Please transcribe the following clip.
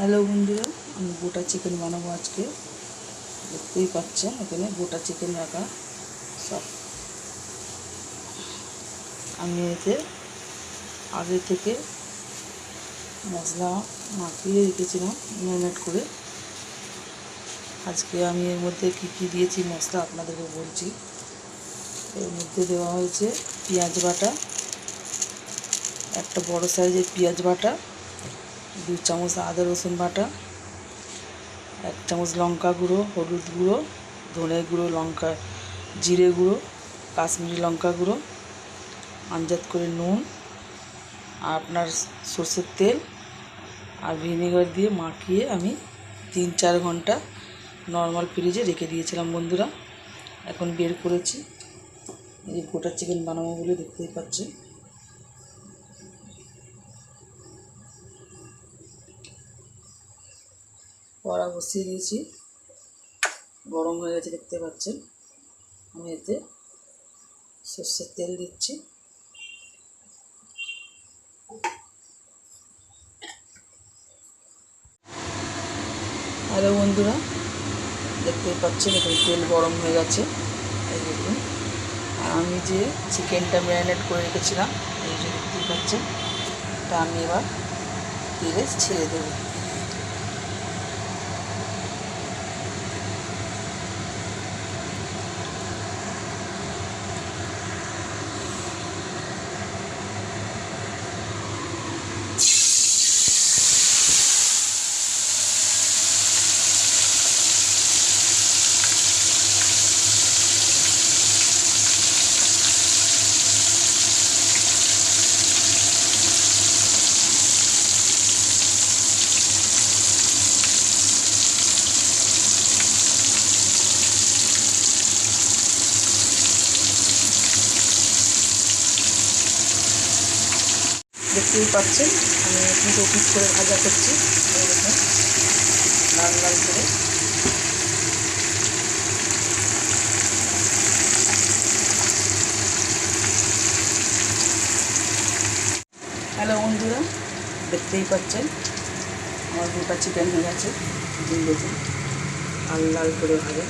Hello বন্ধুরা, আমি গোটা চিকেন বানাবো আজকে। দেখতেই পাচ্ছেন, এখানে গোটা চিকেন রাখা সব। আমি এতে আগে থেকে মশলা মাখিয়ে রেখেছিলাম, ম্যারিনেট করে। আজকে আমি এর মধ্যে কী কী দিয়েছি মশলা আপনাদেরকে বলছি। এর মধ্যে দেওয়া হয়েছে পেঁয়াজ বাটা, একটা বড় সাইজের পেঁয়াজ বাটা দু চামচ আদা রসুন বাটা, এক চামচ লঙ্কা গুঁড়ো, হলুদ গুঁড়ো, ধনে গুঁড়ো, লঙ্কা, জিরে গুঁড়ো, কাশ্মীরি লঙ্কা গুঁড়ো আঞ্জাত করে নুন আর আপনার সর্ষের তেল আর ভিনেগার দিয়ে মাখিয়ে আমি তিন চার ঘণ্টা নর্মাল ফ্রিজে রেখে দিয়েছিলাম বন্ধুরা। এখন বের করেছি। এই গোটা চিকেন বানাবো বলে দেখতেই পাচ্ছি কড়া বসিয়ে দিয়েছি। গরম হয়ে গেছে, দেখতে পাচ্ছেন। আমি এতে সর্ষের তেল দিচ্ছি। হ্যালো বন্ধুরা, দেখতেই পাচ্ছেন, এখন তেল গরম হয়ে গেছে। এই দেখুন, আর আমি যে চিকেনটা ম্যারিনেট করে রেখেছিলাম, এই যে দেখতেই পাচ্ছেন, এটা আমি এবার তেলে ছেড়ে দেবো। দেখতেই পাচ্ছেন। আমি কিন্তু পিস করে ভাজা করছি। লাল লাল করে। হ্যালো বন্ধুরা, দেখতেই পাচ্ছেন? আমার গোটা চিকেন হয়ে গেছে। দেখুন লাল লাল করে ভাজা।